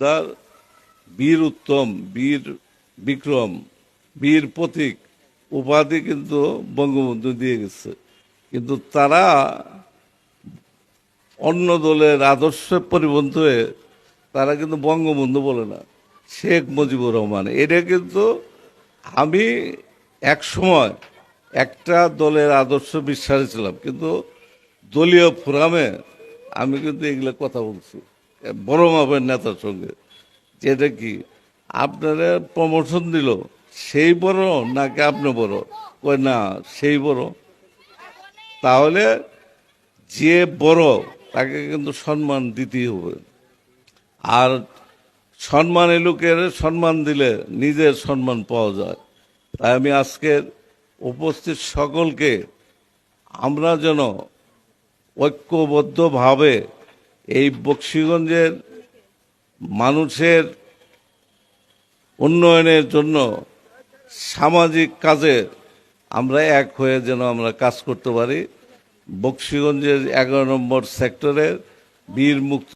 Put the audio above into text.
তার বীর উত্তম, বীর বিক্রম, বীর প্রতীক উপাধি কিন্তু বঙ্গবন্ধু দিয়ে গেছে। কিন্তু তারা অন্য দলের আদর্শে পরিবর্তিত হয়ে তারা কিন্তু বঙ্গবন্ধু বলে না, শেখ মুজিবুর রহমান। এটা কিন্তু আমি এক সময় একটা দলের আদর্শ বিশ্বাসী ছিলাম, কিন্তু দলীয় ফোরামে আমি কিন্তু এগুলো কথা বলছি। বড় মাপের নেতার সঙ্গে, যেটা কি আপনারা প্রমোশন দিল, সেই বড় নাকি আপনি বড়? কই না, সেই বড়। তাহলে যে বড়, তাকে কিন্তু সম্মান দিতেই হবে। আর সম্মানী লোকের সম্মান দিলে নিজের সম্মান পাওয়া যায়। তাই আমি আজকের উপস্থিত সকলকে আমরা যেন ঐক্যবদ্ধভাবে এই বক্সিগঞ্জের মানুষের উন্নয়নের জন্য সামাজিক কাজে আমরা এক হয়ে যেন আমরা কাজ করতে পারি। বক্সিগঞ্জের এগারো নম্বর সেক্টরের বীর মুক্ত